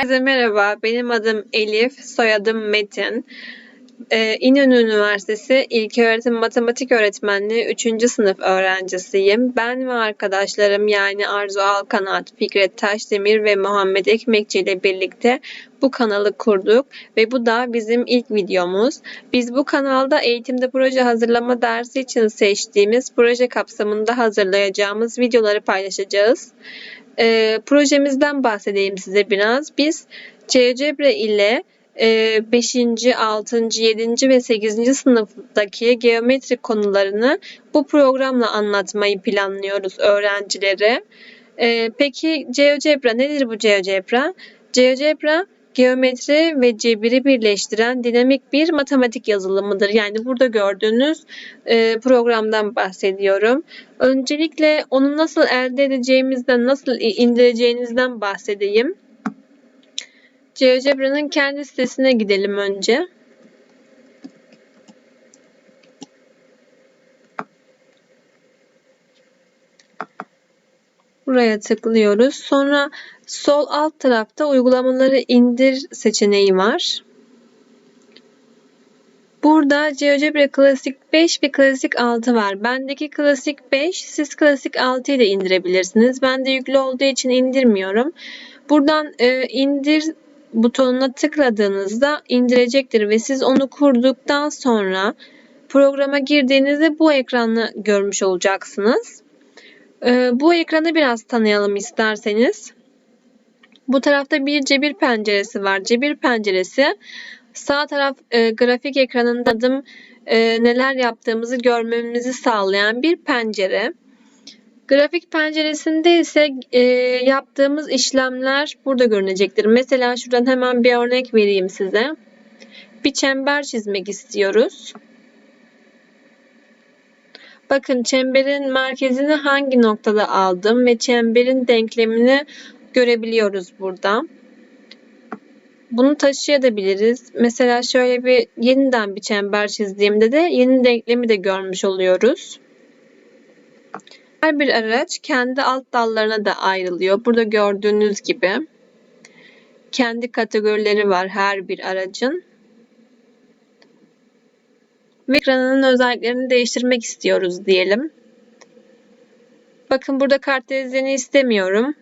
Herkese merhaba. Benim adım Elif, soyadım Metin. Ee, İnönü Üniversitesi İlköğretim Matematik Öğretmenliği 3. sınıf öğrencisiyim. Ben ve arkadaşlarım yani Arzu Alkanat, Fikret Taşdemir ve Muhammed Ekmekçi ile birlikte bu kanalı kurduk ve bu da bizim ilk videomuz. Biz bu kanalda eğitimde proje hazırlama dersi için seçtiğimiz proje kapsamında hazırlayacağımız videoları paylaşacağız. E, projemizden bahsedeyim size biraz. Biz GeoGebra ile 5. 6. 7. ve 8. sınıftaki geometri konularını bu programla anlatmayı planlıyoruz öğrencilere. E, peki GeoGebra nedir bu GeoGebra? GeoGebra geometri ve cebiri birleştiren dinamik bir matematik yazılımıdır. Yani burada gördüğünüz e, programdan bahsediyorum. Öncelikle onu nasıl elde edeceğimizden, nasıl indireceğinizden bahsedeyim. GeoGebra'nın kendi sitesine gidelim önce. Buraya tıklıyoruz. Sonra sol alt tarafta uygulamaları indir seçeneği var. Burada GeoGebra Klasik 5 ve Klasik 6 var. Bendeki Klasik 5, siz Klasik 6'yı da indirebilirsiniz. Bende yüklü olduğu için indirmiyorum. Buradan e, indir butonuna tıkladığınızda indirecektir ve siz onu kurduktan sonra programa girdiğinizde bu ekranı görmüş olacaksınız. E, bu ekranı biraz tanıyalım isterseniz. Bu tarafta bir cebir penceresi var. Cebir penceresi sağ taraf e, grafik ekranında adım e, neler yaptığımızı görmemizi sağlayan bir pencere. Grafik penceresinde ise e, yaptığımız işlemler burada görünecektir. Mesela şuradan hemen bir örnek vereyim size. Bir çember çizmek istiyoruz. Bakın çemberin merkezini hangi noktada aldım ve çemberin denklemini görebiliyoruz burada. Bunu taşıyabiliriz. Mesela şöyle bir yeniden bir çember çizdiğimde de yeni denklemi de görmüş oluyoruz. Her bir araç kendi alt dallarına da ayrılıyor. Burada gördüğünüz gibi kendi kategorileri var her bir aracın. Ve ekranının özelliklerini değiştirmek istiyoruz diyelim. Bakın burada kartezini istemiyorum.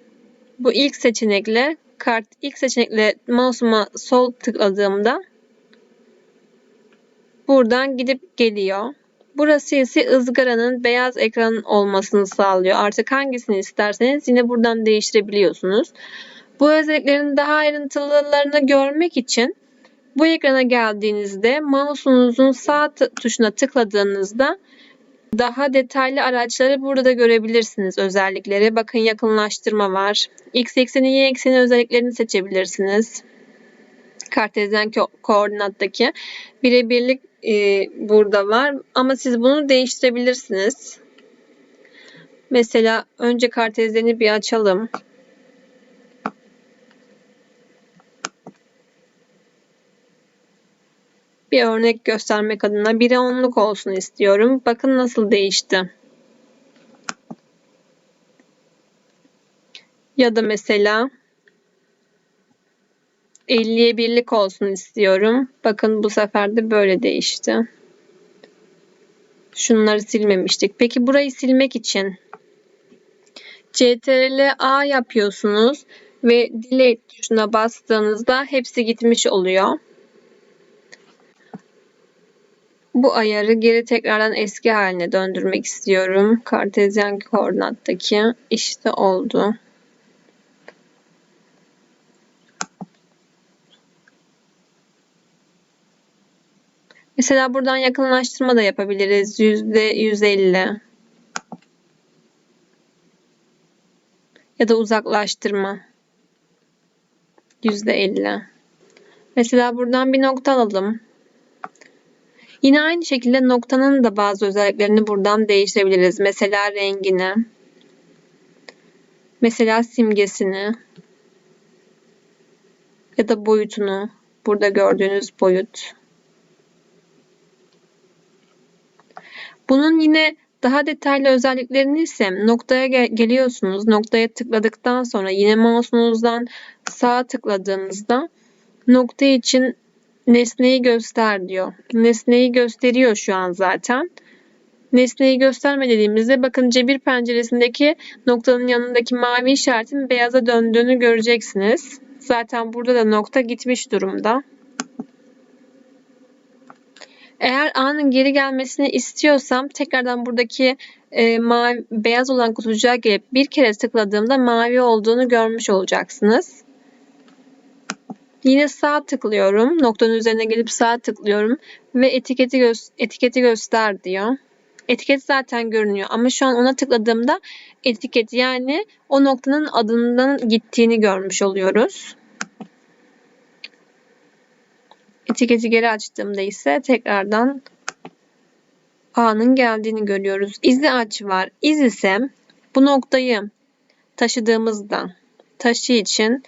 Bu ilk seçenekle kart ilk seçenekle mouse'uma sol tıkladığımda buradan gidip geliyor. Burası ise ızgaranın beyaz ekran olmasını sağlıyor. Artık hangisini isterseniz yine buradan değiştirebiliyorsunuz. Bu özelliklerin daha ayrıntılarını görmek için bu ekrana geldiğinizde mouse'unuzun sağ tuşuna tıkladığınızda daha detaylı araçları burada da görebilirsiniz özellikleri. Bakın yakınlaştırma var. X ekseni, Y ekseni özelliklerini seçebilirsiniz. Kartezyen ko koordinattaki birebirlik e, burada var ama siz bunu değiştirebilirsiniz. Mesela önce kartezyeni bir açalım. Bir örnek göstermek adına 1'e 10'luk olsun istiyorum. Bakın nasıl değişti. Ya da mesela 50'ye birlik olsun istiyorum. Bakın bu sefer de böyle değişti. Şunları silmemiştik. Peki burayı silmek için CTRL A yapıyorsunuz ve delete tuşuna bastığınızda hepsi gitmiş oluyor. Bu ayarı geri tekrardan eski haline döndürmek istiyorum. Kartezyen koordinattaki işte oldu. Mesela buradan yakınlaştırma da yapabiliriz. Yüzde 150. Ya da uzaklaştırma. Yüzde 50. Mesela buradan bir nokta alalım. Yine aynı şekilde noktanın da bazı özelliklerini buradan değiştirebiliriz. Mesela rengini. Mesela simgesini. Ya da boyutunu. Burada gördüğünüz boyut. Bunun yine Daha detaylı özelliklerini ise noktaya gel- geliyorsunuz. Noktaya tıkladıktan sonra yine mouse'unuzdan sağa tıkladığınızda nokta için nesneyi göster diyor. Nesneyi gösteriyor şu an zaten. Nesneyi gösterme dediğimizde bakın cebir penceresindeki noktanın yanındaki mavi işaretin beyaza döndüğünü göreceksiniz. Zaten burada da nokta gitmiş durumda. Eğer A'nın geri gelmesini istiyorsam tekrardan buradaki e, mavi, beyaz olan kutucuğa gelip bir kere tıkladığımda mavi olduğunu görmüş olacaksınız. Yine sağ tıklıyorum. Noktanın üzerine gelip sağ tıklıyorum ve etiketi gö etiketi göster diyor. Etiket zaten görünüyor ama şu an ona tıkladığımda etiket yani o noktanın adından gittiğini görmüş oluyoruz. Etiketi geri açtığımda ise tekrardan A'nın geldiğini görüyoruz. İzi aç var. İz ise bu noktayı taşıdığımızda taşı için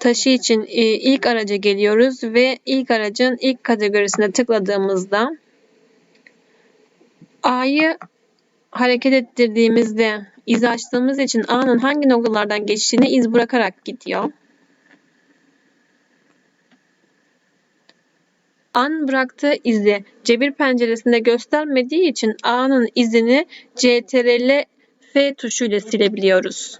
taşı için e, ilk araca geliyoruz ve ilk aracın ilk kategorisine tıkladığımızda A'yı hareket ettirdiğimizde iz açtığımız için A'nın hangi noktalardan geçtiğini iz bırakarak gidiyor. An bıraktığı izi cebir penceresinde göstermediği için A'nın izini CTRL F tuşuyla silebiliyoruz.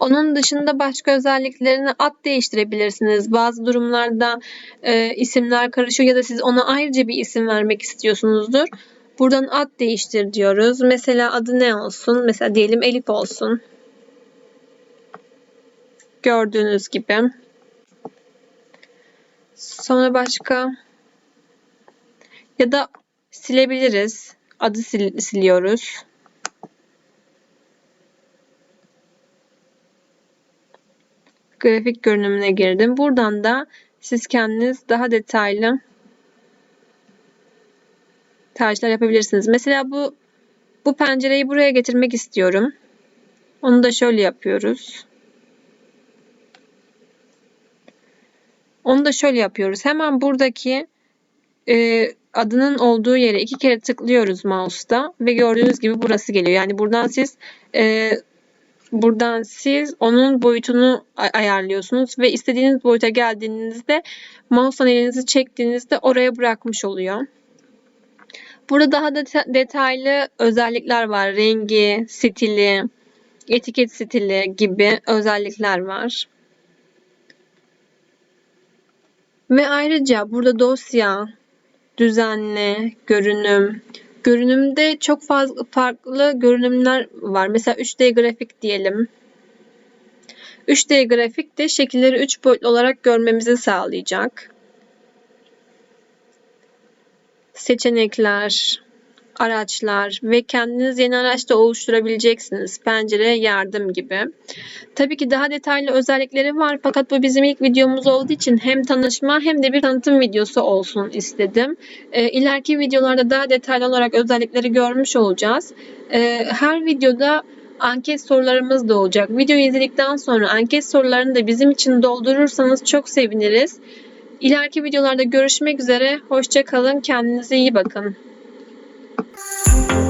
Onun dışında başka özelliklerini ad değiştirebilirsiniz. Bazı durumlarda e, isimler karışıyor ya da siz ona ayrıca bir isim vermek istiyorsunuzdur. Buradan ad değiştir diyoruz. Mesela adı ne olsun? Mesela diyelim Elif olsun. Gördüğünüz gibi. Sonra başka ya da silebiliriz. Adı sil siliyoruz. Grafik görünümüne girdim. Buradan da siz kendiniz daha detaylı tercihler yapabilirsiniz. Mesela bu bu pencereyi buraya getirmek istiyorum. Onu da şöyle yapıyoruz. Onu da şöyle yapıyoruz. Hemen buradaki e, adının olduğu yere iki kere tıklıyoruz mouse'da ve gördüğünüz gibi burası geliyor. Yani buradan siz e, buradan siz onun boyutunu ayarlıyorsunuz ve istediğiniz boyuta geldiğinizde mouse'dan elinizi çektiğinizde oraya bırakmış oluyor. Burada daha deta- detaylı özellikler var. Rengi, stili, etiket stili gibi özellikler var. Ve ayrıca burada dosya, düzenle, görünüm. Görünümde çok fazla farklı görünümler var. Mesela 3D grafik diyelim. 3D grafik de şekilleri 3 boyutlu olarak görmemizi sağlayacak. Seçenekler, araçlar ve kendiniz yeni araç da oluşturabileceksiniz. Pencere, yardım gibi. Tabii ki daha detaylı özellikleri var fakat bu bizim ilk videomuz olduğu için hem tanışma hem de bir tanıtım videosu olsun istedim. E, ileriki videolarda daha detaylı olarak özellikleri görmüş olacağız. E, her videoda anket sorularımız da olacak. Videoyu izledikten sonra anket sorularını da bizim için doldurursanız çok seviniriz. İleriki videolarda görüşmek üzere. Hoşça kalın. Kendinize iyi bakın. Thank you.